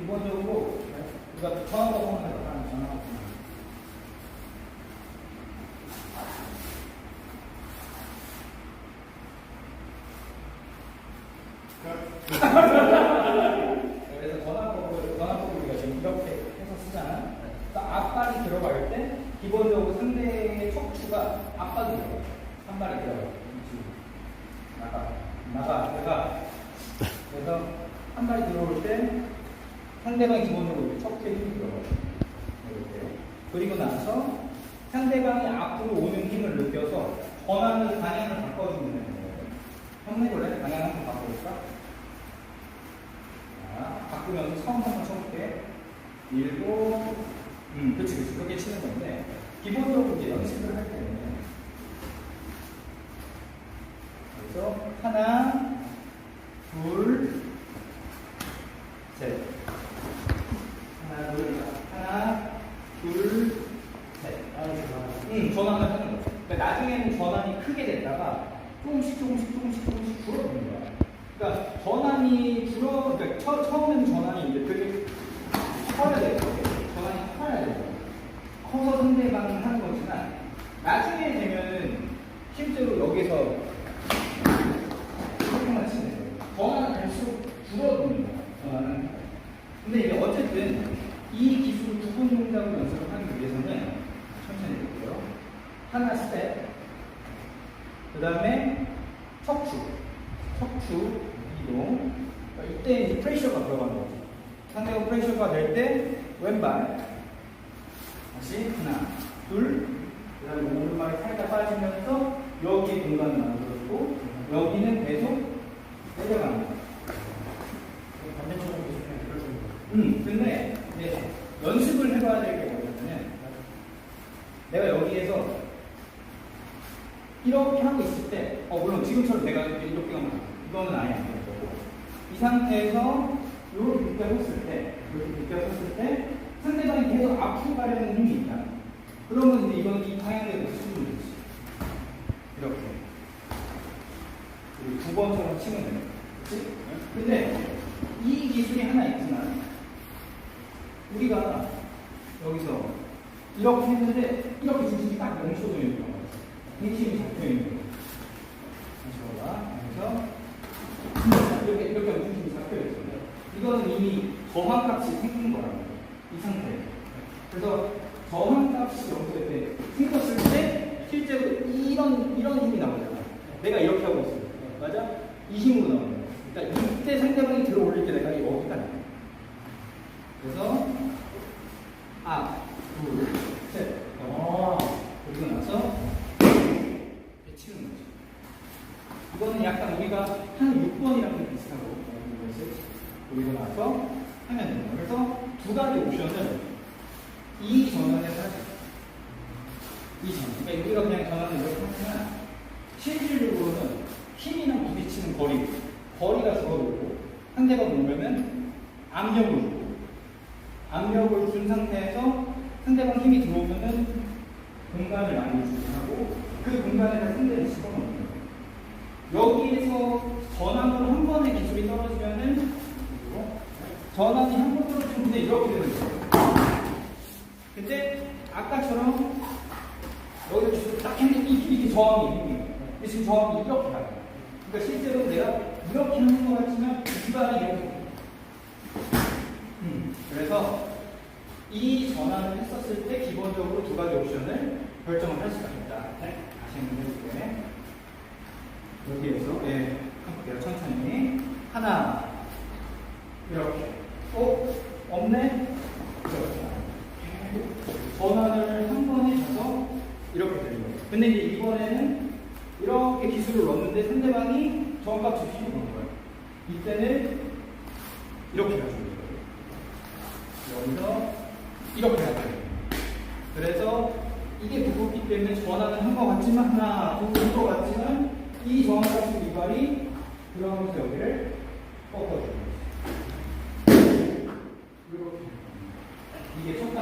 기본적으로 우리가 전화가 오는 거다. 전화가 그래서 전화법을 전화법을 우리가 지금 이렇게 해서 쓰잖아. 그러니까 앞발이 들어갈 때 기본적으로 상대의 척추가 앞발이 들어가. 한 발이 들어가. 나가 나가 내가 그래서 한 발이 들어올 때 상대방이 기본적으로 척추에 힘이 들어가요. 이렇게. 그리고 나서 상대방이 앞으로 오는 힘을 느껴서 전환을 방향을 바꿔주면 되는 거예요. 한번 해볼래? 방향 한번 바꿔볼까? 자, 바꾸면서 처음 한번 쳐볼게. 일곱, 음, 그치, 그치. 그렇게 치는 건데, 기본적으로 이제 연습을 할 때는, 그래서 하나, 둘, 셋. 하나, 둘, 하나, 둘, 셋. 응, 전환을 하는 거죠. 그러니까 나중에는 전환이 크게 됐다가 조금씩 조금씩 조금씩 조금씩 줄어드는 거야. 그러니까 전환이 줄어, 그러니까 처, 처음에는 전환이 이제 되게 커야 돼요. 전환이 커야 돼요. 커서 상대방이 하는 거지만 나중에 되면은 실제로 여기서 치면 돼요. 전환은 갈수록 줄어드는 거야. 전환은. 근데 이제 어쨌든 이 기술을 두번 동작으로 연습을 하기 위해서는 천천히. 하나 스텝, 그 다음에 척추, 척추 이동. 그러니까 이때 이제 프레셔가 들어가는 거죠. 상대가 프레셔가 될 때 왼발 다시 하나, 둘, 그 다음에 오른발이 살짝 빠지면서 여기 공간을 만들었고 여기는 계속 내려가는 거예요. 반대쪽으로 계속 들어주는 거예요. 음, 근데 연습을 해봐야 될 게 뭐냐면은 내가 여기에서 이렇게 하고 있을 때, 어, 물론 지금처럼 내가 이렇게 하면. 이거는 아예 안 되는 거고 이 상태에서 이렇게 느껴졌을 때, 이렇게 느껴졌을 때 상대방이 계속 앞으로 가려는 힘이 있다. 그러면 이제 이건 이 방향대로 치면 되지. 이렇게. 그리고 두 번처럼 치면 돼요. 그치? 근데 이 기술이 하나 있지만 우리가 여기서 이렇게 했는데 이렇게 중심이 딱 멈춰져 있는 거야. 중심이 잡혀 있는 봐봐. 그래서 이렇게 이렇게 중심이 잡혀 있어요. 이거는 이미 저항값이 생긴 거라고. 이 상태. 그래서 저항값이 여기서 이렇게 생겼을 때 실제로 이런 이런 힘이 나오잖아. 내가 이렇게 하고 있어. 맞아? 이 힘으로 나오는 거야. 그러니까 이때 상대방이 들어올릴 때 내가 나와. 그래서 앞, 둘, 셋. 어. 그리고 나서 이렇게 치는 거죠. 이거는 약간 우리가 한 6번이랑 비슷하고 이것을 그리고 나서 하면 거예요. 그래서 두 가지 옵션을 이 전환에서 있어요. 이 전환. 그러니까 우리가 그냥 전환을 이렇게 하지만 실질적으로는 힘이랑 부딪히는 거리, 거리가 줄어들고 상대가 오면은 압력을 주고 압력을 준 상태에서 상대방 힘이 들어오면은 공간을 많이 주고 하고 그 공간에다 상대를 집어넣는. 여기에서 전환으로 한 번의 기술이 떨어지면은 전환이 한 번 떨어지면 그냥 이렇게 되는 거예요. 근데 아까처럼 여기서 기술을 딱 했는데 이게, 이게 저항이. 근데 지금 저항이 이렇게 가요. 그러니까 실제로 내가 이렇게 하는 것 같지만 기반이 이렇게 음, 그래서 이 전환을 했었을 때 기본적으로 두 가지 옵션을 결정을 할 수가 있다. 네, 다시 한번 해볼게. 여기에서 예, 해볼게요. 천천히 하나 이렇게 어? 없네? 이렇게 전환을 한 번에 해서 이렇게 되는 거예요. 근데 이제 이번에는 이렇게 기술을 넣었는데 상대방이 필요로 넣는 거예요. 이때는 이렇게 가지고 거예요. 여기서 이렇게 가져요. 그래서 이게 무겁기 때문에 전환을 한 것 같지만 하나, 두것 같지만 이 정확한 이발이 들어가면서 여기를. 이렇게. 이게 첫손